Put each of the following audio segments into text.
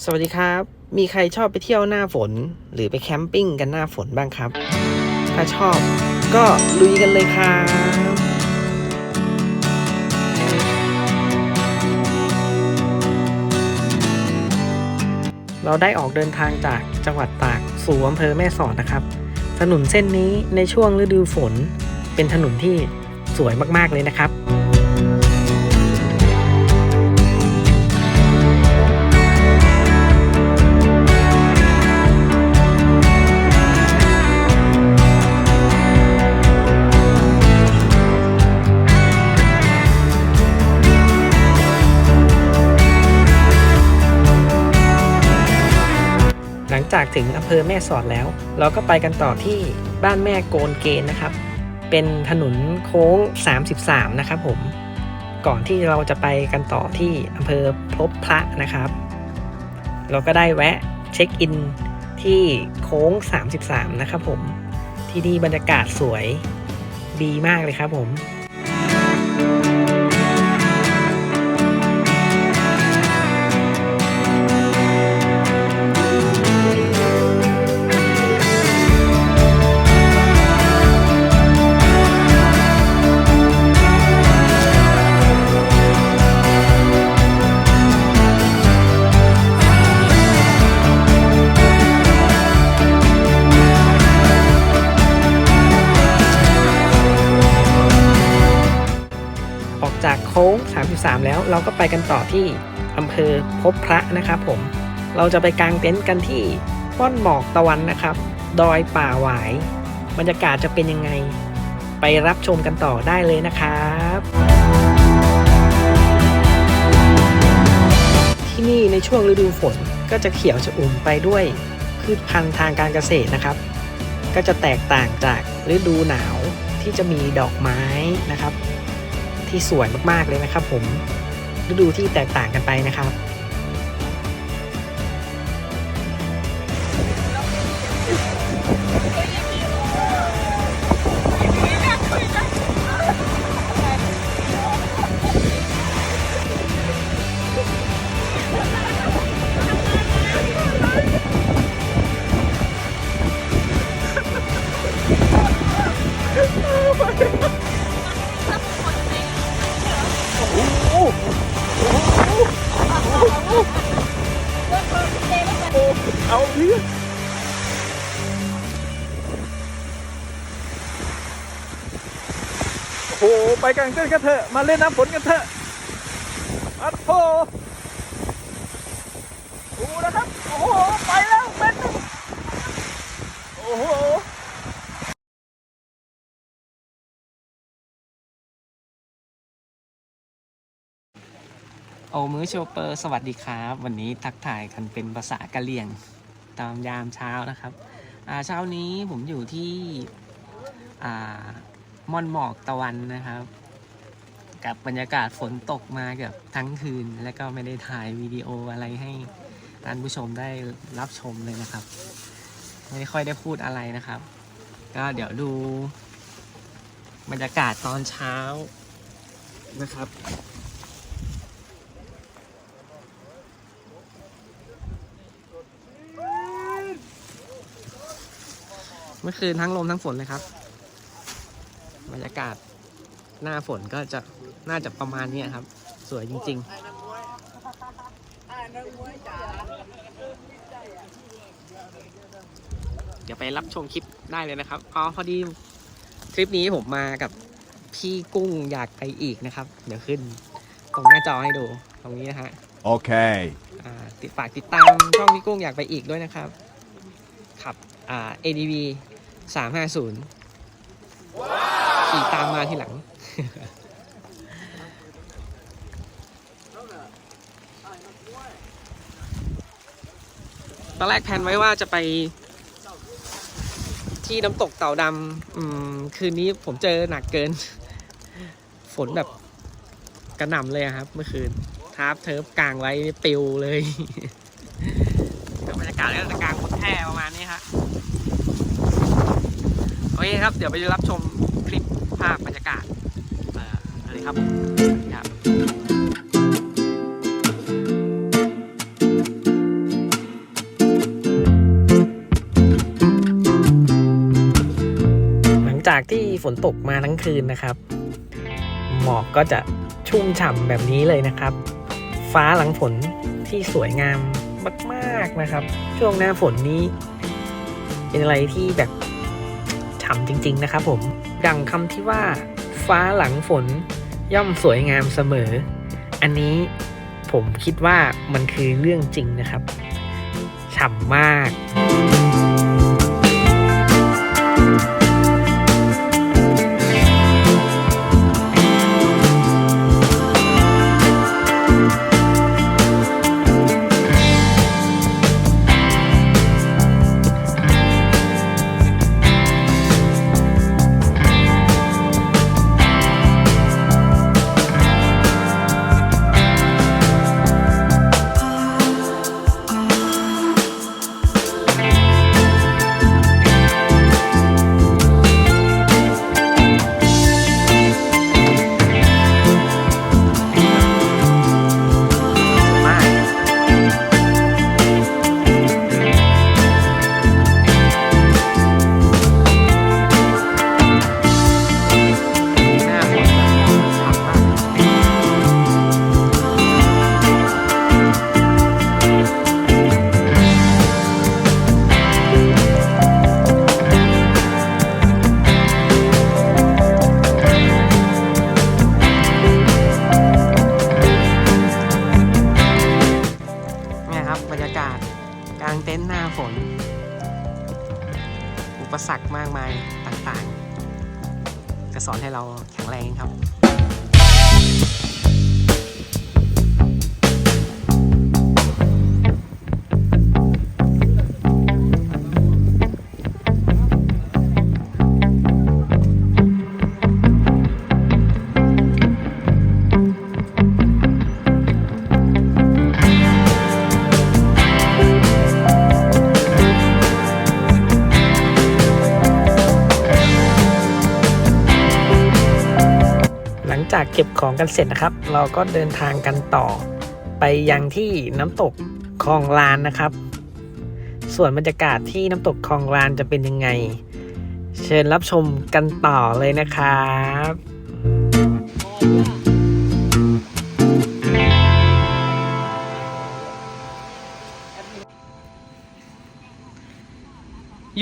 สวัสดีครับ มีใครชอบไปเที่ยวหน้าฝน หรือไปแคมปิ้งกันหน้าฝนบ้างครับ ถ้าชอบก็ลุยกันเลยครับเราได้ออกเดินทางจากจังหวัดตากสู่อำเภอแม่สอดนะครับ ถนนเส้นนี้ในช่วงฤดูฝน เป็นถนนที่สวยมากๆเลยนะครับ จากถึงอำเภอแม่สอดแล้ว เราก็ไปกันต่อที่บ้านแม่โกนเกณฑ์นะครับ เป็นถนนโค้ง 33 นะครับผม ก่อนที่เราจะไปกันต่อที่อำเภอพบพระนะครับ เราก็ได้แวะเช็คอินที่โค้ง 33 นะครับผม ที่นี่บรรยากาศสวยดีมากเลยครับผม เราก็ไปกันต่อที่อำเภอพบพระนะครับผมเราจะไปกางเต็นท์กันที่ม่อนหมอกตะวันนะครับ ดอยป่าหวาย บรรยากาศจะเป็นยังไง ไปรับชมกันต่อได้เลยนะครับ ที่นี่ในช่วงฤดูฝนก็จะเขียวชอุ่มไปด้วยพืชพันธุ์ทางการเกษตรนะครับ ก็จะแตกต่างจากฤดูหนาวที่จะมีดอกไม้นะครับ ที่สวยมากๆเลยนะครับผม ฤดูที่แตกต่างกันไปนะครับ เอาเพื่อนโอ้โหไปกลางเต้นกันเถอะ มาเล่นน้ำฝนกันเถอะอัดโถดูนะครับ โอ้โห ไปแล้วเป็นโอ้โห โอมือโชเปอร์สวัสดีครับ วันนี้ทักทายกันเป็นภาษากะเหรี่ยงตามยามเช้านะครับอาเช้านี้ผมอยู่ที่อาม่อนหมอกตะวันนะครับ กับบรรยากาศฝนตกมาเกือบทั้งคืน และก็ไม่ได้ถ่ายวิดีโออะไรให้ท่านผู้ชมได้รับชมเลยนะครับ ไม่ค่อยได้พูดอะไรนะครับ ก็เดี๋ยวดู บรรยากาศตอนเช้านะครับ เมื่อคืนทั้งลมทั้งฝนเลยครับ บรรยากาศหน้าฝนก็จะน่าจะประมาณนี้ครับ สวยจริง ๆ เดี๋ยวไปรับชมคลิปได้เลยนะครับ อ๋อ พอดีคลิปนี้ผมมากับพี่กุ้งอยากไปอีกนะครับ เดี๋ยวขึ้นตรงหน้าจอให้ดูตรงนี้นะฮะ Okay. อ่า ติดฝากติดตามช่องพี่กุ้งอยากไปอีกด้วยนะครับ ขับ อ่า ADV 350ขี่ตามมาทีหลัง ตอนแรกแพนไว้ว่าจะไป ที่น้ำตกเต่าดำอืมคืนนี้ผมเจอหนักเกิน ฝนแบบกระหน่ำเลยครับ เมื่อคืนทาร์ปเทิร์ฟกลางไว้ปิวเลยบรรยากาศก็จะกลางบนแพประมาณนี้ โอเคครับ เดี๋ยวไปรับชมคลิปภาพบรรยากาศอะไรครับหลังจากที่ฝนตกมาทั้งคืนนะครับ หมอกก็จะชุ่มฉ่ำแบบนี้เลยนะครับ ฟ้าหลังฝนที่สวยงามมาก ๆนะครับ ช่วงหน้าฝนนี้ เป็นอะไรที่แบบ ฉ่ำจริง ๆ นะครับผม ดังคำที่ว่า ฟ้าหลังฝนย่อมสวยงามเสมอ อันนี้ผมคิดว่ามันคือเรื่องจริงนะครับ ฉ่ำมาก เก็บของกันเสร็จนะครับ เราก็เดินทางกันต่อ ไปยังที่น้ำตกคลองลานนะครับ ส่วนบรรยากาศที่น้ำตกคลองลานจะเป็นยังไง เชิญรับชมกันต่อเลยนะครับ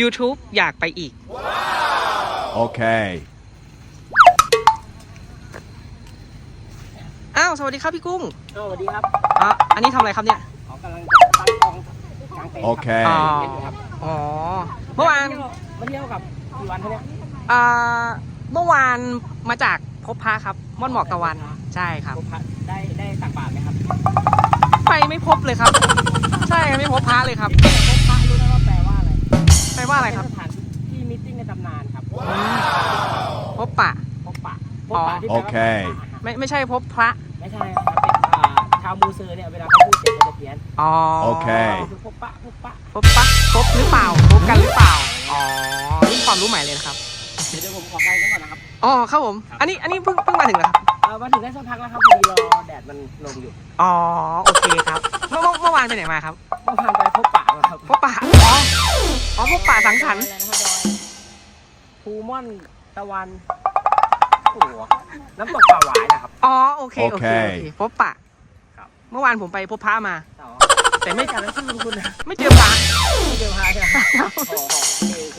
YouTube อยากไปอีก Okay. อ้าวสวัสดีครับพี่กุ้งสวัสดีครับอะอันนี้ทำอะไรครับเนี่ยขอกำลังจะตั้งกองกลางเต็นท์โอเคอ๋อครับอ๋อเมื่อวานมาเที่ยวกับกี่วันเขาเนี่ยอ่าเมื่อวานมาจากพบพระครับม่อนหมอกตะวันใช่ครับผมได้ได้ตักบาตรไหมครับไปไม่พบเลยครับ ใช่ไม่พบพระเลยครับพบพระรู้ไหมว่าแปลว่าอะไรแปลว่าอะไรครับ เป็นสถานที่มิทติ้งในตำนานครับอืมพบปะ พบปะพบปะที่แปลว่าโอเคไม่ไม่ใช่พบพระ ไม่ใช่ครับเป็นอ่าชาวมูเซอร์เนี่ยเวลาเขาพูดเสียงเขาจะเพี้ยนอ๋อโอเค คือพบปะพบปะพบปะพบหรือเปล่าพบกันหรือเปล่าอ๋อนี่ความรู้ใหม่เลยนะครับเดี๋ยวผมขอไปก่อนนะครับอ๋อครับผมอันนี้อันนี้เพิ่งเพิ่งมาถึงเหรอครับเอ่อมาถึงได้สักพักแล้วครับพอดีรอแดดมันลงอยู่อ๋อโอเคครับเมื่อเมื่อเมื่อวานไปไหนมาครับเมื่อวานไปพบปะมาครับพบปะอ๋ออ๋อพบปะสังสรรค์อะไรนะครับดอยภูม่อนตะวัน โอ้โหน้ำตกป่าหวายนะครับ อ๋อโอเคโอเคโอโอเคเค พบปะครับ เมื่อวานผมไปพบพระมาต่อแต่ไม่จากนั้นชื่อคุณนะไม่เจอพระไม่เจอพายใช่ไหมอ๋อโอเคโอเค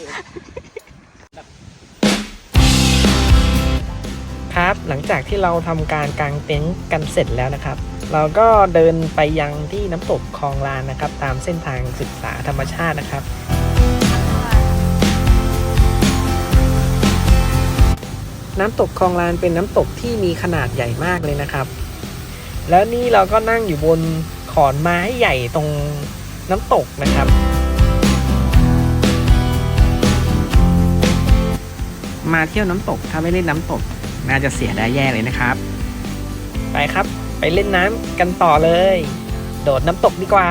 ครับหลังจากที่เราทำการกางเต็นท์กันเสร็จแล้วนะครับ เราก็เดินไปยังที่น้ำตกคลองลานนะครับ ตามเส้นทางศึกษาธรรมชาตินะครับ น้ำตกคลองลานเป็นน้ำตกที่มีขนาดใหญ่มากเลยนะครับ แล้วนี่เราก็นั่งอยู่บนขอนไม้ใหญ่ตรงน้ำตกนะครับ มาเที่ยวน้ำตกถ้าไม่เล่นน้ำตก น่าจะเสียได้แย่เลยนะครับ ไปครับ ไปเล่นน้ำกันต่อเลย โดดน้ำตกดีกว่า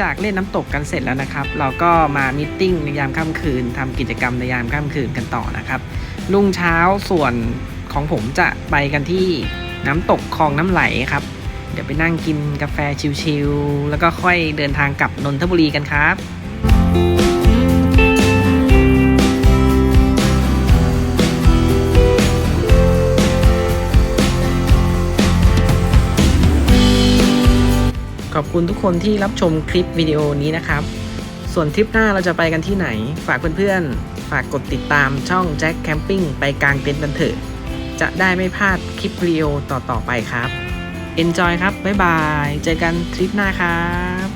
จากเล่นน้ำตกกันเสร็จแล้วนะครับ เราก็มามิทติ้งในยามค่ำคืนทำกิจกรรมในยามค่ำคืนกันต่อนะครับ รุ่งเช้าส่วนของผมจะไปกันที่น้ำตกคลองน้ำไหลครับ เดี๋ยวไปนั่งกินกาแฟชิลๆแล้วก็ค่อยเดินทางกลับนนทบุรีกันครับขอบ คุณทุกคนที่รับชมคลิปวิดีโอนี้นะครับ ส่วนทริปหน้าเราจะไปกันที่ไหน ฝากเพื่อนๆ ฝากกดติดตามช่องแจ็คแคมปิ้งไปกลางเต็นท์กันเถอะ จะได้ไม่พลาดคลิปวิดีโอต่อๆไปครับ Enjoy ครับ บ๊ายบาย เจอกันทริปหน้าครับ